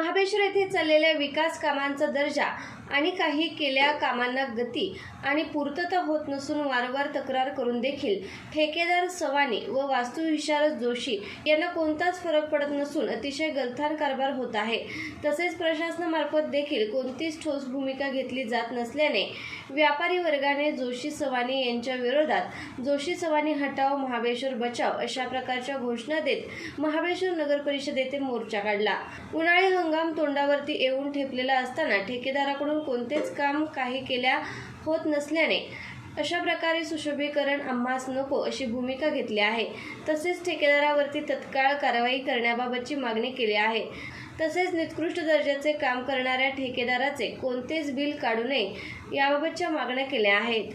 महाबळेश्वर येथे चाललेल्या विकास कामांचा दर्जा आणि काही केल्या कामांना गती आणि पूर्तता होत नसून वारंवार तक्रार करून देखील ठेकेदार सवानी व वास्तुविशारद जोशी यांना कोणताच फरक पडत नसून अतिशय गलथान कारभार होत आहे. तसेच प्रशासनामार्फत देखील कोणतीच ठोस भूमिका घेतली जात नसल्याने व्यापारी वर्गाने जोशी सवानी यांच्या विरोधात जोशी सवानी हटाव महाबळेश्वर बचाव अशा प्रकारच्या घोषणा देत महाबळेश्वर नगर परिषद मोर्चा काढला. उन्हाळी हंगाम हंगाम तोंडावरती येऊन ठेपलेला असताना ठेकेदाराकडून कोणतेच काम काही केल्या होत नसल्याने अशा प्रकारे सुशोभीकरण आम्हास नको अशी भूमिका घेतली आहे. तसेच ठेकेदारावरती तत्काळ कारवाई करण्याबाबतची मागणी केली आहे. तसेच निकृष्ट दर्जाचे काम करणाऱ्या ठेकेदाराचे कोणतेच बिल काढू नये याबाबतच्या मागण्या केल्या आहेत.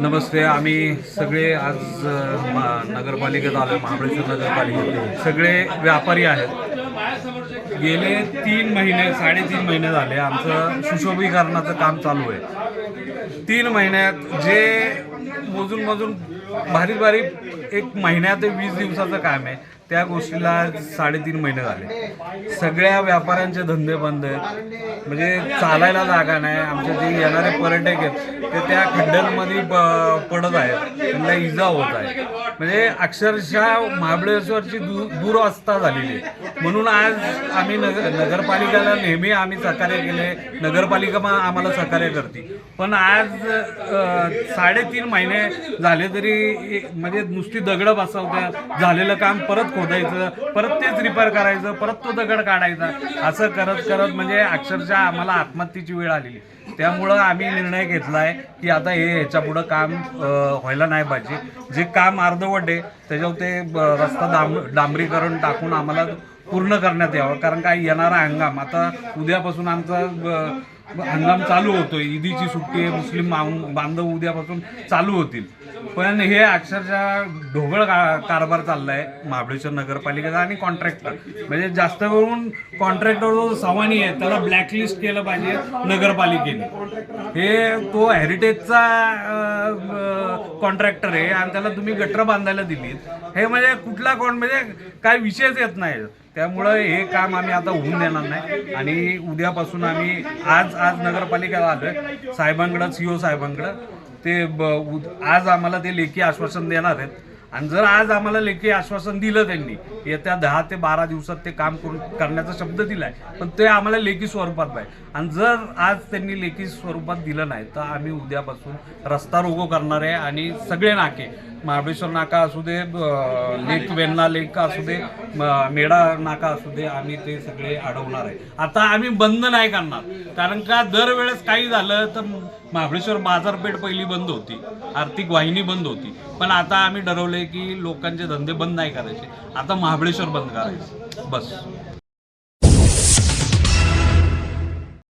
नमस्ते आम्ही सगळे आज नगरपालिकेत आलो महाबळेश्वर नगरपालिकेत. सगळे व्यापारी आहेत. गेले तीन महिने साडेतीन महिने झाले आमचं सुशोभीकरणाचं काम चालू आहे. तीन महिन्यात जे मोजून मोजून भारी बारीक एक महिन्यात ते वीस दिवसाचं काम आहे त्या गोष्टीला साडेतीन महिने झाले. सगळ्या व्यापाऱ्यांचे धंदे बंद आहेत. म्हणजे चालायला जागा नाही. आमचे जे येणारे पर्यटक आहेत ते त्या खड्ड्यांमध्ये पडत आहेत. त्यांना इजा होत आहे. म्हणजे अक्षरशः महाबळेश्वरची दू दुरवस्था झालेली आहे. म्हणून आज आम्ही नगर नगरपालिकेला नेहमी आम्ही सहकार्य केले. नगरपालिका पण आम्हाला सहकार्य करते. पण आज साडेतीन महिने झाले तरी म्हणजे नुसती दगडं बसवत्या झालेलं काम परत खोदायचं परत तेच रिपेअर करायचं परत तो दगड काढायचा. असं करत करत म्हणजे अक्षरशः आम्हाला आत्महत्येची वेळ आलेली. त्यामुळं आम्ही निर्णय घेतला आहे की आता हे ह्याच्या पुढं काम व्हायला नाही पाहिजे. जे काम अर्धवट आहे त्याच्यावर ते ब- रस्ता डांब डांबरीकरण टाकून आम्हाला पूर्ण करण्यात यावं. कारण काय येणारा हंगाम आता उद्यापासून आमचा ब- हंगाम चालू होतोय. ईदीची सुट्टी आहे मुस्लिम बांधव उद्यापासून चालू होतील. पण हे अक्षरशः ढोबळ कारभार चाललाय महाबळेश्वर नगरपालिकेचा आणि कॉन्ट्रॅक्टर म्हणजे जास्त करून कॉन्ट्रॅक्टर जो सवानी आहे त्याला ब्लॅकलिस्ट केलं पाहिजे नगरपालिकेने. हे तो हेरिटेजचा कॉन्ट्रॅक्टर आहे आणि त्याला तुम्ही गटर बांधायला दिलीत. हे म्हणजे कुठला कोण म्हणजे काय विषयच येत नाही. त्यामुळं हे काम आम्ही आता होऊन देणार नाही. आणि उद्यापासून आम्ही आज आज नगरपालिकेला आलोय. साहेबांकडं सीओ साहेबांकडं. ते ब उद- आज आम्हाला ते लेखी आश्वासन देणार आहेत. आणि जर आज आम्हाला लेखी आश्वासन दिलं त्यांनी येत्या दहा ते बारा दिवसात ते काम करून करण्याचा शब्द दिलाय पण ते आम्हाला लेखी स्वरूपात पाहिजे. आणि जर आज त्यांनी लेखी स्वरूपात दिलं नाही तर आम्ही उद्यापासून रस्ता रोगो करणार आहे आणि सगळे नाके महाबळेश्वर नाका असू दे लेक वेन्ना लेक असू दे मेढा नाका असू दे आम्ही ते सगळे अडवणार आहे. आता आम्ही बंद नाही करणार. कारण का दरवेळेस काही झालं तर महाबळेश्वर बाजारपेठ पहिली बंद होती. आर्थिक वाहिनी बंद होती. पण आता आम्ही ठरवलंय की लोकांचे धंदे बंद नाही करायचे. आता महाबळेश्वर बंद करायचे. बस.